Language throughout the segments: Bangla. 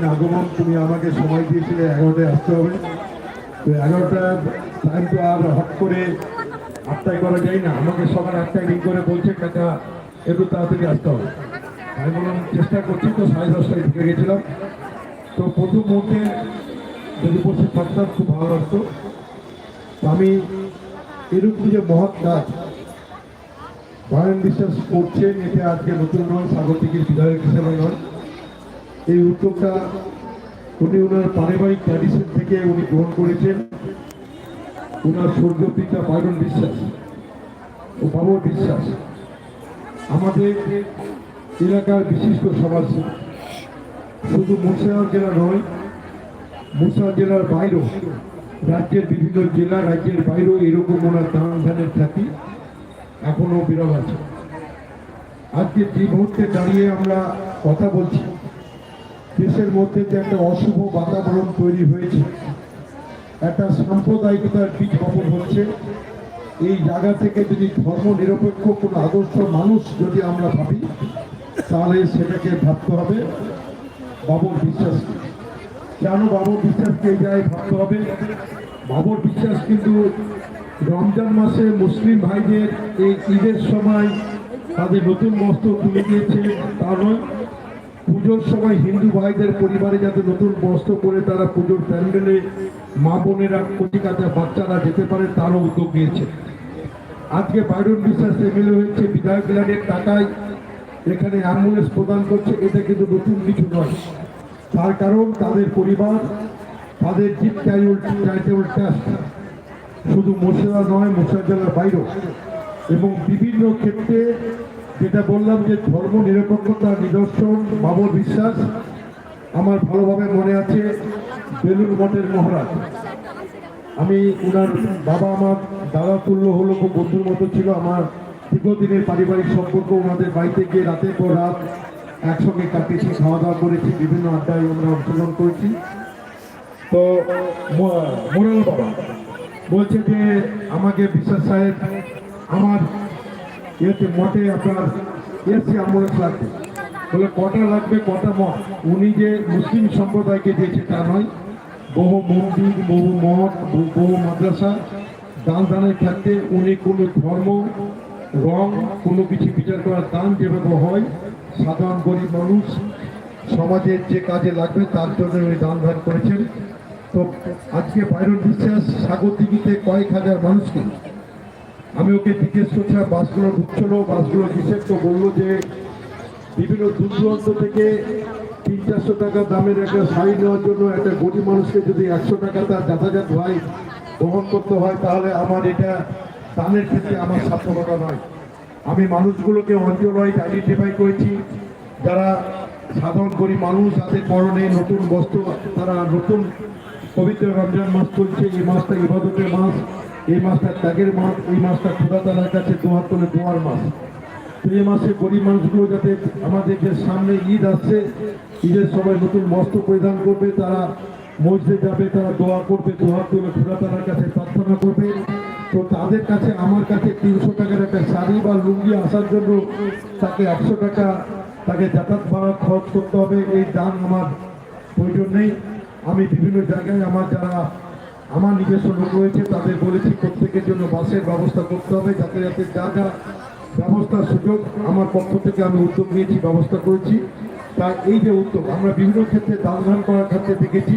এতদিন আগমন তুমি আমাকে সময় দিয়েছিলে, এগারোটায় আসতে হবে। তো এগারোটা টাইম তো আর হট করে আটটায় করা যায় না। আমাকে সকাল আটটায় রিং করে বলছে, কাকা, একটু তাড়াতাড়ি আসতে হবে। আমি বললাম, চেষ্টা করছি তো, সাড়ে দশটায় ঢুকে গেছিলাম। তো প্রথম মুহূর্তে যদি বসে থাকতাম খুব ভালো লাগতো। আমি এরকম যে মহৎ কাজ ভয়ন বিশ্বাস করছেন এটা আজকে নতুন নয়, স্বাগতিকের বিধায়ক হিসেবে নয়। এই উদ্যোগটা উনি ওনার পারিবারিক ট্র্যাডিশন থেকে উনি গ্রহণ করেছেন। ওনার স্বর্গীয় পিতা বাইরন বিশ্বাস ও বাবর বিশ্বাস। আমাদের এলাকার বিশিষ্ট সমাজসেবী শুধু মুর্শিদাবাদ জেলা নয় মুর্শিদাবাদ জেলার বাইরেও, রাজ্যের বিভিন্ন জেলা, রাজ্যের বাইরেও এরকম ওনার দান ধ্যানের খ্যাতি এখনও বিরল আছে। আজকে যে মুহূর্তে দাঁড়িয়ে আমরা কথা বলছি দেশের মধ্যে যে একটা অশুভ বাতাবরণ তৈরি হয়েছে, একটা সাম্প্রদায়িকতার বীজ বপন হচ্ছে। এই জায়গা থেকে যদি ধর্ম নিরপেক্ষ কোনো আদর্শ মানুষ যদি আমরা ভাবি, তাহলে সেটাকে ভাবতে হবে। বাবর বিশ্বাস কেন বাবর বিশ্বাসকে যায় ভাবতে হবে? বাবর বিশ্বাস কিন্তু রমজান মাসে মুসলিম ভাইদের এই ঈদের সময় তাদের নতুন বস্ত্র তুলে দিয়েছে, তা নয়। পুজোর সময় হিন্দু ভাইদের পরিবারে যাতে নতুন বস্ত্র পরে তারা পুজোর প্যান্ডেলে মা বোনেরা কচিকাতে বাচ্চারা যেতে পারে তারও উদ্যোগ নিয়েছে। আজকে বাইরন বিশ্বাস এমএলএ হয়েছে, বিধায়ক ল্যান্ডের টাকায় এখানে অ্যাম্বুলেন্স প্রদান করছে, এটা কিন্তু নতুন কিছু নয়। তার কারণ তাদের পরিবার, তাদের জিপ চ্যারিটেবল ট্রাস্ট, শুধু মুর্শিদা নয় মুর্শিদা জেলার বাইরেও। এবং বিভিন্ন ক্ষেত্রে যেটা বললাম যে ধর্ম নিরপেক্ষতার নিদর্শন বাবর বিশ্বাস, আমার ভালোভাবে মনে আছে বেলুর মঠের মহারাজ। আমি ওনার বাবা, আমার দাদা তুল্য হলো খুব বন্ধুর মতো ছিল। আমার দীর্ঘদিনের পারিবারিক সম্পর্ক ওনাদের বাড়িতে গিয়ে রাতের পর রাত একসঙ্গে কাটিয়েছি খাওয়া দাওয়া করেছি, বিভিন্ন আড্ডায় আমরা অংশগ্রহণ করেছি। তো মোরাল বাবা বলছে যে, আমাকে বিশ্বাস সাহেব, আমার ইয়েতে মঠে আপনার এসি অ্যাম্বুলেন্স লাগবে। বলে কটা লাগবে, কটা মঠ উনি যে মুসলিম সম্প্রদায়কে দিয়েছে তা নয়। বহু মন্দির, বহু মঠ, বহু- মাদ্রাসা দান দানের ক্ষেত্রে উনি কোনো ধর্ম, রং, কোনো কিছু বিচার করার দান যেভাবে হয়, সাধারণ গরিব মানুষ সমাজের যে কাজে লাগবে তার জন্য উনি দান ধান করেছেন। তো আজকে বাইরন বিশ্বাস স্বাগতিকিতে কয়েক হাজার মানুষকে আমি ওকে জিজ্ঞেস করছিলাম বাসগুলো ঢুকছিল বাসগুলো কিসের তো বলল যে বিভিন্ন দূর দূরান্ত থেকে তিন, চারশো টাকা দামের একটা শাড়ি নেওয়ার জন্য একটা গরিব মানুষকে যদি একশো টাকা তার যাতায়াত হয় বহন করতে হয়, তাহলে আমার এটা দানের ক্ষেত্রে আমার সার্থকতা নয়। আমি মানুষগুলোকে অঞ্চল ওয়াইজ আইডেন্টিফাই করেছি, যারা সাধারণ গরিব মানুষ যাদের পরনে নতুন বস্ত্র, তারা নতুন পবিত্র রমজান মাস চলছে, এই মাসটা ইবাদতের মাস। এই মাসটা ত্যাগের মাস, এই মাসটা খোদা তালার কাছে দোয়ার তোলে দোয়ার মাস। তো এই মাসে গরিব মানুষগুলো যাতে আমাদের যে সামনে ঈদ আসছে, ঈদের সময় নতুন বস্ত্র পরিধান করবে, তারা মসজিদে যাবে, তারা দোয়া করবে দোয়া তুলে খোদা তালার কাছে প্রার্থনা করবে। তো তাদের কাছে, আমার কাছে তিনশো টাকার একটা শাড়ি বা লুঙ্গি আসার জন্য তাকে একশো টাকা, তাকে যাতায়াত ভাড়া খরচ করতে হবে। এই দান আমার প্রয়োজন নেই। আমি বিভিন্ন জায়গায় আমার যারা আমার নিজস্ব লোক রয়েছে, তাদের বলেছি প্রত্যেকের জন্য বাসের ব্যবস্থা করতে হবে যাতে যাতে যা যা ব্যবস্থার সুযোগ আমার পক্ষ থেকে আমি উদ্যোগ নিয়েছি, ব্যবস্থা করেছি। তাই এই যে উদ্যোগ, আমরা বিভিন্ন ক্ষেত্রে দান ধান করার ক্ষেত্রে দেখেছি,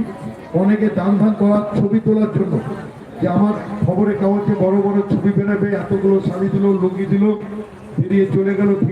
অনেকে দান ধান করার ছবি তোলার জন্য, যে আমার খবরের কাগজে বড় বড় ছবি বেরোবে, এতগুলো শাড়ি দিল, লুঙ্গি দিল, বেরিয়ে চলে গেল